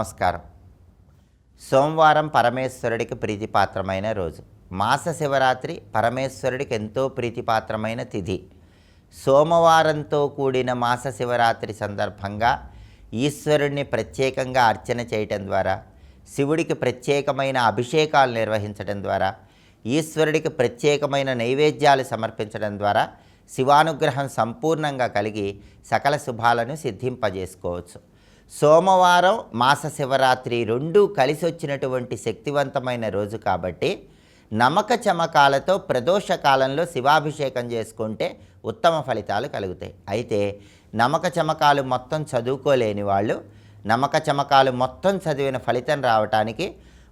నమస్కారం. సోమవారం పరమేశ్వరుడికి ప్రీతిపాత్రమైన రోజు. మాస శివరాత్రి పరమేశ్వరుడికి ఎంతో ప్రీతిపాత్రమైన తిథి. సోమవారంతో కూడిన మాస శివరాత్రి సందర్భంగా ఈశ్వరుణ్ణి ప్రత్యేకంగా అర్చన చేయటం ద్వారా శివుడికి ప్రత్యేకమైన అభిషేకాలు నిర్వహించడం ద్వారా ఈశ్వరుడికి ప్రత్యేకమైన నైవేద్యాలు సమర్పించడం ద్వారా శివానుగ్రహం సంపూర్ణంగా కలిగి సకల శుభాలను సిద్ధింపజేసుకోవచ్చు. సోమవారం మాస శివరాత్రి రెండూ కలిసి వచ్చినటువంటి శక్తివంతమైన రోజు కాబట్టి నమక చమకాలతో ప్రదోష కాలంలో శివాభిషేకం చేసుకుంటే ఉత్తమ ఫలితాలు కలుగుతాయి. అయితే నమక చమకాలు మొత్తం చదువుకోలేని వాళ్ళు నమక చమకాలు మొత్తం చదివిన ఫలితం రావటానికి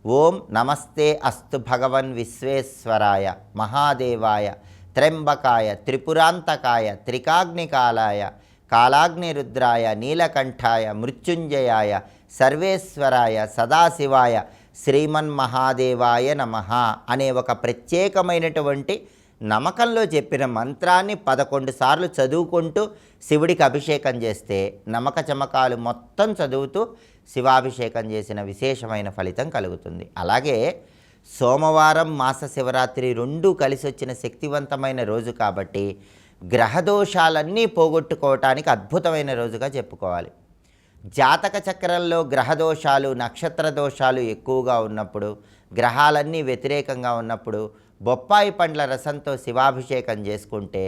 ఓం నమస్తే అస్తు భగవన్ విశ్వేశ్వరాయ మహాదేవాయ త్ర్యంబకాయ త్రిపురాంతకాయ త్రికాగ్నికాలాయ కాలాగ్నిరుద్రాయ నీలకంఠాయ మృత్యుంజయాయ సర్వేశ్వరాయ సదాశివాయ శ్రీమన్మహాదేవాయ నమ అనే ఒక ప్రత్యేకమైనటువంటి నమ్మకంలో చెప్పిన మంత్రాన్ని పదకొండు సార్లు చదువుకుంటూ శివుడికి అభిషేకం చేస్తే నమక చమకాలు మొత్తం చదువుతూ శివాభిషేకం చేసిన విశేషమైన ఫలితం కలుగుతుంది. అలాగే సోమవారం మాస శివరాత్రి రెండూ కలిసి వచ్చిన శక్తివంతమైన రోజు కాబట్టి గ్రహదోషాలన్నీ పోగొట్టుకోవటానికి అద్భుతమైన రోజుగా చెప్పుకోవాలి. జాతక చక్రంలో గ్రహదోషాలు నక్షత్ర దోషాలు ఎక్కువగా ఉన్నప్పుడు గ్రహాలన్నీ వ్యతిరేకంగా ఉన్నప్పుడు బొప్పాయి పండ్ల రసంతో శివాభిషేకం చేసుకుంటే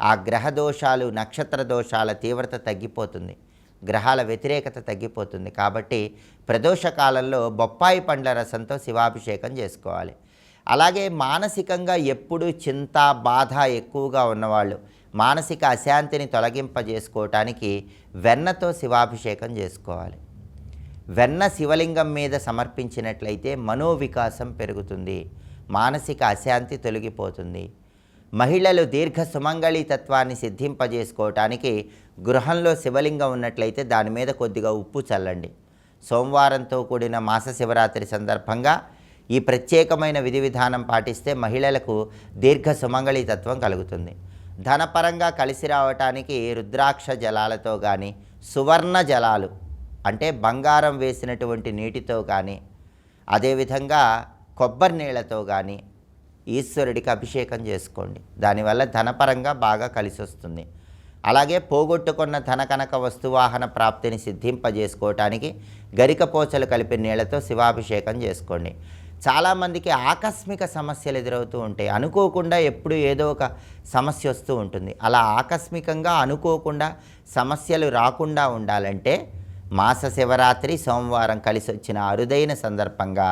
ఆ గ్రహ దోషాలు నక్షత్ర దోషాల తీవ్రత తగ్గిపోతుంది. గ్రహాల వ్యతిరేకత తగ్గిపోతుంది. కాబట్టి ప్రదోష కాలంలో బొప్పాయి పండ్ల రసంతో శివాభిషేకం చేసుకోవాలి. అలాగే మానసికంగా ఎప్పుడు చింత బాధ ఎక్కువగా ఉన్నవాళ్ళు మానసిక అశాంతిని తొలగింపజేసుకోవటానికి వెన్నతో శివాభిషేకం చేసుకోవాలి. వెన్న శివలింగం మీద సమర్పించినట్లయితే మనోవికాసం పెరుగుతుంది మానసిక అశాంతి తొలగిపోతుంది. మహిళలు దీర్ఘ సుమంగళి తత్వాన్ని సిద్ధింపజేసుకోవటానికి గృహంలో శివలింగం ఉన్నట్లయితే దాని మీద కొద్దిగా ఉప్పు చల్లండి. సోమవారంతో కూడిన మాస శివరాత్రి సందర్భంగా ఈ ప్రత్యేకమైన విధి విధానం పాటిస్తే మహిళలకు దీర్ఘ సుమంగళి తత్వం కలుగుతుంది. ధనపరంగా కలిసి రావటానికి రుద్రాక్ష జలాలతో కానీ సువర్ణ జలాలు అంటే బంగారం వేసినటువంటి నీటితో కానీ అదేవిధంగా కొబ్బరి నీళ్ళతో కానీ ఈశ్వరుడికి అభిషేకం చేసుకోండి. దానివల్ల ధనపరంగా బాగా కలిసి వస్తుంది. అలాగే పోగొట్టుకున్న ధన కనక వస్తువాహన ప్రాప్తిని సిద్ధింపజేసుకోవటానికి గరికపోచలు కలిపి నీళ్ళతో శివాభిషేకం చేసుకోండి. చాలామందికి ఆకస్మిక సమస్యలు ఎదురవుతూ ఉంటాయి. అనుకోకుండా ఎప్పుడు ఏదో ఒక సమస్య వస్తూ ఉంటుంది. అలా ఆకస్మికంగా అనుకోకుండా సమస్యలు రాకుండా ఉండాలంటే మాస శివరాత్రి సోమవారం కలిసి వచ్చిన అరుదైన సందర్భంగా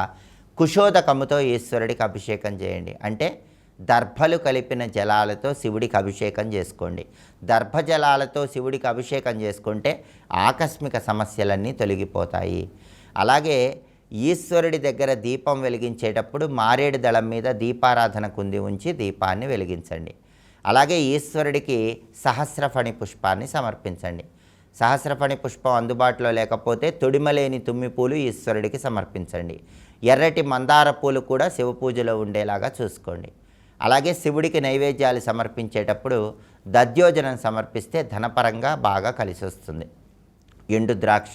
కుశోదకముతో ఈశ్వరుడికి అభిషేకం చేయండి. అంటే దర్భలు కలిపిన జలాలతో శివుడికి అభిషేకం చేసుకోండి. దర్భ జలాలతో శివుడికి అభిషేకం చేసుకుంటే ఆకస్మిక సమస్యలన్నీ తొలగిపోతాయి. అలాగే ఈశ్వరుడి దగ్గర దీపం వెలిగించేటప్పుడు మారేడు దళం మీద దీపారాధన కుంది ఉంచి దీపాన్ని వెలిగించండి. అలాగే ఈశ్వరుడికి సహస్రఫణి పుష్పాన్ని సమర్పించండి. సహస్రఫణి పుష్పం అందుబాటులో లేకపోతే తొడిమలేని తుమ్మి పూలు ఈశ్వరుడికి సమర్పించండి. ఎర్రటి మందార పూలు కూడా శివ పూజలో ఉండేలాగా చూసుకోండి. అలాగే శివుడికి నైవేద్యాలు సమర్పించేటప్పుడు దద్యోజనం సమర్పిస్తే ధనపరంగా బాగా కలిసి వస్తుంది ఎండు ద్రాక్ష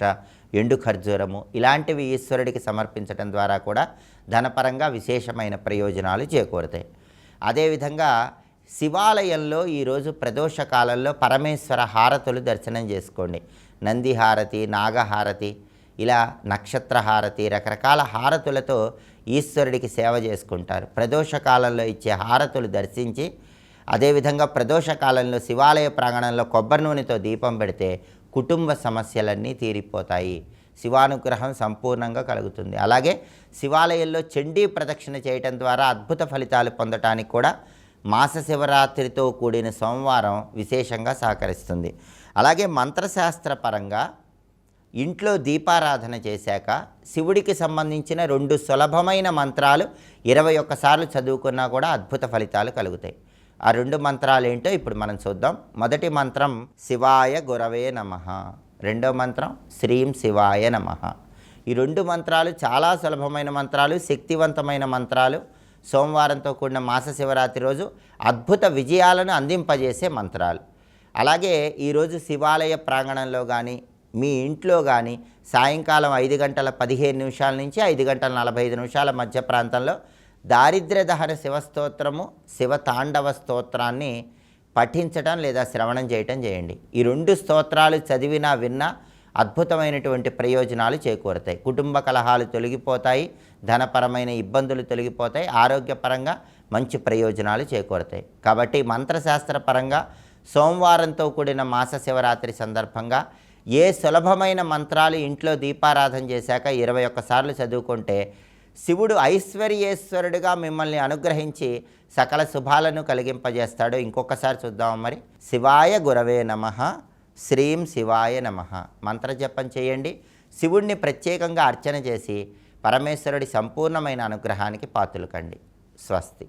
ఎండు ఖర్జూరము ఇలాంటివి ఈశ్వరుడికి సమర్పించడం ద్వారా కూడా ధనపరంగా విశేషమైన ప్రయోజనాలు చేకూరుతాయి. అదేవిధంగా శివాలయంలో ఈరోజు ప్రదోష కాలంలో పరమేశ్వర హారతులు దర్శనం చేసుకోండి. నంది హారతి నాగహారతి ఇలా నక్షత్ర హారతి రకరకాల హారతులతో ఈశ్వరుడికి సేవ చేసుకుంటారు. ప్రదోష కాలంలో ఇచ్చే హారతులు దర్శించి అదేవిధంగా ప్రదోష కాలంలో శివాలయ ప్రాంగణంలో కొబ్బరి నూనెతో దీపం పెడితే కుటుంబ సమస్యలన్నీ తీరిపోతాయి. శివానుగ్రహం సంపూర్ణంగా కలుగుతుంది. అలాగే శివాలయంలో చండీ ప్రదక్షిణ చేయటం ద్వారా అద్భుత ఫలితాలు పొందటానికి కూడా మాస శివరాత్రితో కూడిన సోమవారం విశేషంగా సహకరిస్తుంది. అలాగే మంత్రశాస్త్ర పరంగా ఇంట్లో దీపారాధన చేశాక శివుడికి సంబంధించిన రెండు సులభమైన మంత్రాలు ఇరవై ఒక్కసార్లు చదువుకున్నా కూడా అద్భుత ఫలితాలు కలుగుతాయి. ఆ రెండు మంత్రాలు ఏంటో ఇప్పుడు మనం చూద్దాం. మొదటి మంత్రం శివాయ గురవే నమ. రెండో మంత్రం శ్రీం శివాయ నమ. ఈ రెండు మంత్రాలు చాలా సులభమైన మంత్రాలు శక్తివంతమైన మంత్రాలు. సోమవారంతో కూడిన మాస శివరాత్రి రోజు అద్భుత విజయాలను అందింపజేసే మంత్రాలు. అలాగే ఈరోజు శివాలయ ప్రాంగణంలో కానీ మీ ఇంట్లో కానీ సాయంకాలం ఐదు గంటల పదిహేను నిమిషాల నుంచి ఐదు గంటల నలభై ఐదు నిమిషాల మధ్య ప్రాంతంలో దారిద్ర్య దహన శివస్తోత్రము శివ తాండవ స్తోత్రాన్ని పఠించటం లేదా శ్రవణం చేయటం చేయండి. ఈ రెండు స్తోత్రాలు చదివినా విన్నా అద్భుతమైనటువంటి ప్రయోజనాలు చేకూరుతాయి. కుటుంబ కలహాలు తొలగిపోతాయి ధనపరమైన ఇబ్బందులు తొలగిపోతాయి ఆరోగ్యపరంగా మంచి ప్రయోజనాలు చేకూరుతాయి. కాబట్టి మంత్రశాస్త్రపరంగా సోమవారంతో కూడిన మాస శివరాత్రి సందర్భంగా ఏ సులభమైన మంత్రాలు ఇంట్లో దీపారాధన చేశాక ఇరవై ఒక్కసార్లు చదువుకుంటే శివుడు ఐశ్వర్యేశ్వరుడిగా మిమ్మల్ని అనుగ్రహించి సకల శుభాలను కలిగింపజేస్తాడు. ఇంకొకసారి చూద్దాం మరి. శివాయ గురవే నమ. శ్రీం శివాయ నమ. మంత్రజపం చేయండి. శివుణ్ణి ప్రత్యేకంగా అర్చన చేసి పరమేశ్వరుడి సంపూర్ణమైన అనుగ్రహానికి పాతులకండి స్వస్తి.